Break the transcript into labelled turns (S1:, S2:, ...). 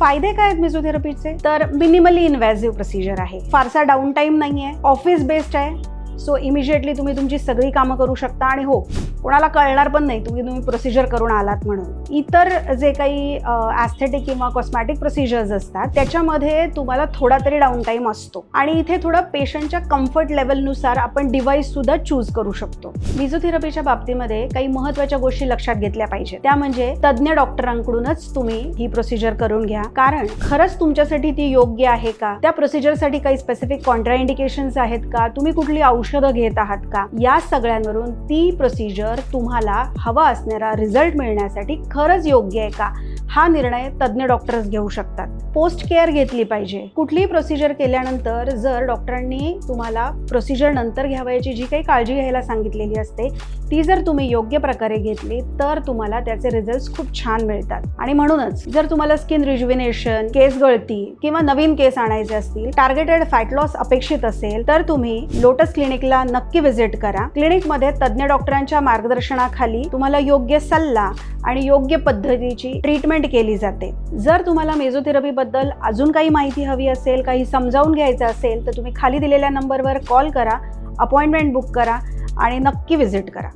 S1: फायदे काय आहेत मेझोथेरपीचे तर मिनिमली इन्व्हेसिव्ह प्रोसिजर आहे. फारसा डाऊन टाईम नाहीये. ऑफिस बेस्ड आहे. सो इमिजिएटली तुम्ही तुमची सगळी कामं करू शकता आणि हो कोणाला कळणार पण नाही तुम्ही तुम्ही प्रोसिजर करून आलात म्हणून. इतर जे काही ॲस्थेटिक किंवा कॉस्मॅटिक प्रोसिजर्स असतात त्याच्यामध्ये तुम्हाला थोडा तरी डाऊन टाईम असतो. आणि इथे थोडं पेशंटच्या कम्फर्ट लेवलनुसार आपण डिव्हाइस सुद्धा चूज करू शकतो. फिजिओथेरपीच्या बाबतीमध्ये काही महत्त्वाच्या गोष्टी लक्षात घेतल्या पाहिजे त्या म्हणजे तज्ज्ञ डॉक्टरांकडूनच तुम्ही ही प्रोसिजर करून घ्या. कारण खरंच तुमच्यासाठी ती योग्य आहे का? त्या प्रोसिजरसाठी काही स्पेसिफिक कॉन्ट्राइंडिकेशन्स आहेत का? तुम्ही कुठली औषध औषधं घेत आहात का? या सगळ्यांवरून ती प्रोसिजर तुम्हाला हवा असणारा रिझल्ट मिळण्यासाठी खरंच योग्य आहे का? हा निर्णय तज्ज्ञ डॉक्टर्स घेऊ शकतात. पोस्ट केअर घेतली पाहिजे. कुठलीही प्रोसिजर केल्यानंतर जर डॉक्टरांनी तुम्हाला प्रोसिजर नंतर घ्यावयाची जी काही काळजी घ्यायला सांगितलेली असते ती जर तुम्ही योग्य प्रकारे घेतली तर तुम्हाला त्याचे रिझल्ट खूप छान मिळतात. आणि म्हणूनच जर तुम्हाला स्किन रिज्युविनेशन केस गळती किंवा नवीन केस आणायचे असतील टार्गेटेड फॅट लॉस अपेक्षित असेल तर तुम्ही लोटस क्लिनिकला नक्की व्हिजिट करा. क्लिनिकमध्ये तज्ज्ञ डॉक्टरांच्या मार्गदर्शनाखाली तुम्हाला योग्य सल्ला आणि योग्य पद्धतीची ट्रीटमेंट केली जाते. जर तुम्हाला मेझोथेरपीबद्दल अजून काही माहिती हवी असेल काही समजावून घ्यायचं असेल तर तुम्ही खाली दिलेल्या नंबरवर कॉल करा अपॉइंटमेंट बुक करा. आणि नक्की व्हिजिट करा.